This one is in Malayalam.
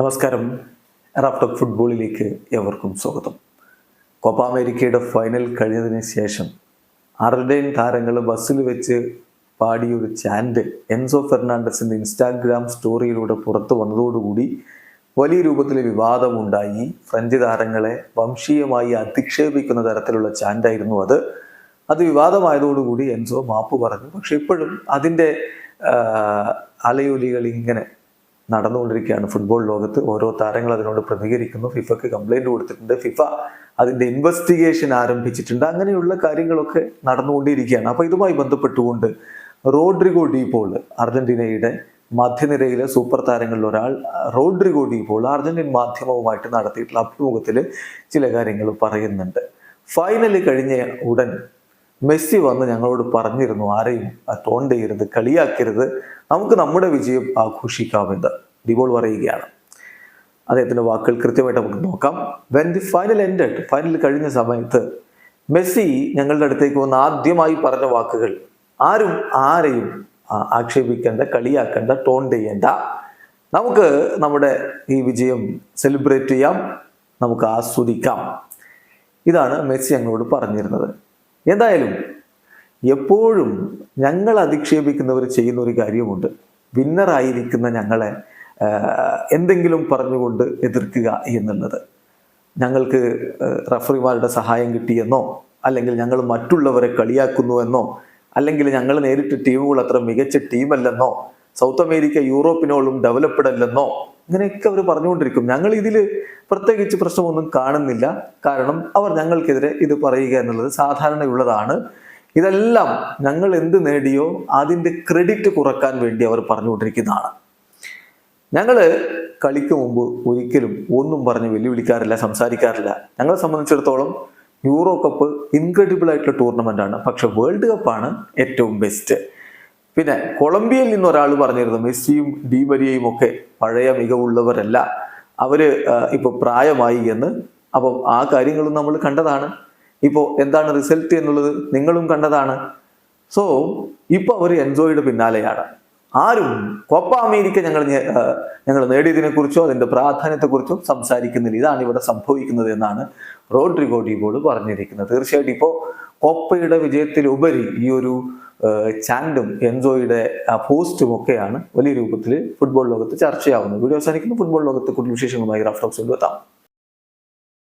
നമസ്കാരം. റാപ്ടോക്ക് ഫുട്ബോളിലേക്ക് എവർക്കും സ്വാഗതം. കോപ്പ അമേരിക്കയുടെ ഫൈനൽ കഴിഞ്ഞതിന് ശേഷം അർജന്റൈൻ താരങ്ങൾ ബസ്സിൽ വെച്ച് പാടിയൊരു ചാൻഡ് എൻസോ ഫെർണാണ്ടസിന്റെ ഇൻസ്റ്റാഗ്രാം സ്റ്റോറിയിലൂടെ പുറത്തു വന്നതോടുകൂടി വലിയ രൂപത്തിൽ വിവാദമുണ്ടായി. ഫ്രഞ്ച് താരങ്ങളെ വംശീയമായി അധിക്ഷേപിക്കുന്ന തരത്തിലുള്ള ചാൻഡായിരുന്നു അത്. അത് വിവാദമായതോടുകൂടി എൻസോ മാപ്പ് പറഞ്ഞു. പക്ഷെ ഇപ്പോഴും അതിന്റെ അലയൊലികൾ ഇങ്ങനെ നടന്നുകൊണ്ടിരിക്കുകയാണ്. ഫുട്ബോൾ ലോകത്ത് ഓരോ താരങ്ങൾ അതിനോട് പ്രതികരിക്കുന്നു. ഫിഫക്ക് കംപ്ലൈന്റ് കൊടുത്തിട്ടുണ്ട്. ഫിഫ അതിന്റെ ഇൻവെസ്റ്റിഗേഷൻ ആരംഭിച്ചിട്ടുണ്ട്. അങ്ങനെയുള്ള കാര്യങ്ങളൊക്കെ നടന്നുകൊണ്ടിരിക്കുകയാണ്. അപ്പോൾ ഇതുമായി ബന്ധപ്പെട്ടുകൊണ്ട് റോഡ്രിഗോ ഡീപോൾ അർജന്റീനയുടെ മധ്യനിരയിലെ സൂപ്പർ താരങ്ങളിൽ ഒരാൾ റോഡ്രിഗോ ഡീപോൾ അർജന്റീൻ മാധ്യമവുമായിട്ട് നടത്തിയിട്ടുള്ള അഭിമുഖത്തിൽ ചില കാര്യങ്ങൾ പറയുന്നുണ്ട്. ഫൈനൽ കഴിഞ്ഞ ഉടൻ മെസ്സി വന്ന് ഞങ്ങളോട് പറഞ്ഞിരുന്നു ആരെയും ടോൺ ചെയ്യരുത് കളിയാക്കരുത്. നമുക്ക് നമ്മുടെ വിജയം ആഘോഷിക്കാമെന്ന്. ഡിബോൾ പറയുകയാണ്. അദ്ദേഹത്തിന്റെ വാക്കുകൾ കൃത്യമായിട്ട് നമുക്ക് നോക്കാം. When the final ended final കഴിഞ്ഞ സമയത്ത് മെസ്സി ഞങ്ങളുടെ അടുത്തേക്ക് വന്ന് ആദ്യമായി പറഞ്ഞ വാക്കുകൾ ആരും ആരെയും ആക്ഷേപിക്കേണ്ട കളിയാക്കേണ്ട ടോൺ ചെയ്യേണ്ട നമുക്ക് നമ്മുടെ ഈ വിജയം സെലിബ്രേറ്റ് ചെയ്യാം നമുക്ക് ആസ്വദിക്കാം. ഇതാണ് മെസ്സി ഞങ്ങളോട് പറഞ്ഞിരുന്നത്. എന്തായാലും എപ്പോഴും ഞങ്ങൾ അധിക്ഷേപിക്കുന്നവർ ചെയ്യുന്ന ഒരു കാര്യമുണ്ട് വിന്നറായിരിക്കുന്ന ഞങ്ങളെ എന്തെങ്കിലും പറഞ്ഞുകൊണ്ട് എതിർക്കുക എന്നുള്ളത്. ഞങ്ങൾക്ക് റഫറിമാരുടെ സഹായം കിട്ടിയെന്നോ അല്ലെങ്കിൽ ഞങ്ങൾ മറ്റുള്ളവരെ കളിയാക്കുന്നുവെന്നോ അല്ലെങ്കിൽ ഞങ്ങൾ നേരിട്ട് ടീമുകൾ അത്ര മികച്ച ടീമല്ലെന്നോ സൗത്ത് അമേരിക്ക യൂറോപ്പിനോളും ഡെവലപ്ഡ് അല്ലെന്നോ ഇങ്ങനെയൊക്കെ അവർ പറഞ്ഞുകൊണ്ടിരിക്കും. ഞങ്ങൾ ഇതിൽ പ്രത്യേകിച്ച് പ്രശ്നമൊന്നും കാണുന്നില്ല. കാരണം അവർ ഞങ്ങൾക്കെതിരെ ഇത് പറയുക എന്നുള്ളത് സാധാരണയുള്ളതാണ്. ഇതെല്ലാം ഞങ്ങൾ എന്ത് നേടിയോ അതിന്റെ ക്രെഡിറ്റ് കുറയ്ക്കാൻ വേണ്ടി അവർ പറഞ്ഞുകൊണ്ടിരിക്കുന്നതാണ്. ഞങ്ങൾ കളിക്ക് മുമ്പ് ഒരിക്കലും ഒന്നും പറഞ്ഞ് വെല്ലുവിളിക്കാറില്ല സംസാരിക്കാറില്ല. ഞങ്ങളെ സംബന്ധിച്ചിടത്തോളം യൂറോ കപ്പ് ഇൻക്രെഡിബിൾ ആയിട്ടുള്ള ടൂർണമെന്റ് ആണ്. പക്ഷെ വേൾഡ് കപ്പാണ് ഏറ്റവും ബെസ്റ്റ് പിന്നെ കൊളംബിയയിൽ നിന്ന് ഒരാൾ പറഞ്ഞിരുന്നു മെസ്സിയും ഡി മരിയയും ഒക്കെ പഴയ മികവുള്ളവരല്ല. അവർ ഇപ്പോൾ ഇപ്പൊ പ്രായമായി എന്ന്. അപ്പം ആ കാര്യങ്ങളും നമ്മൾ കണ്ടതാണ്. ഇപ്പോൾ എന്താണ് റിസൾട്ട് എന്നുള്ളത് നിങ്ങളും കണ്ടതാണ്. സോ ഇപ്പൊ അവർ എൻജോയുടെ പിന്നാലെയാണ്. ആരും കൊപ്പ അമേരിക്ക ഞങ്ങൾ ഞങ്ങൾ നേടിയതിനെ കുറിച്ചോ അതിന്റെ പ്രാധാന്യത്തെക്കുറിച്ചോ സംസാരിക്കുന്നില്ല. ഇതാണ് ഇവിടെ സംഭവിക്കുന്നത് എന്നാണ് റോഡ്രിഗോ ഡിബോൾ പറഞ്ഞിരിക്കുന്നത്. തീർച്ചയായിട്ടും ഇപ്പോൾ കൊപ്പയുടെ വിജയത്തിലുപരി ഈ ഒരു ചാൻഡും എൻജോയുടെ പോസ്റ്റും ഒക്കെയാണ് വലിയ രൂപത്തിൽ ഫുട്ബോൾ ലോകത്ത് ചർച്ചയാവുന്നത്. വീഡിയോ അവസാനിക്കുന്നു. ഫുട്ബോൾ ലോകത്തെ കൂടുതൽ വിശേഷങ്ങളുമായി റാഫ്റ്റോക്സ് എത്താം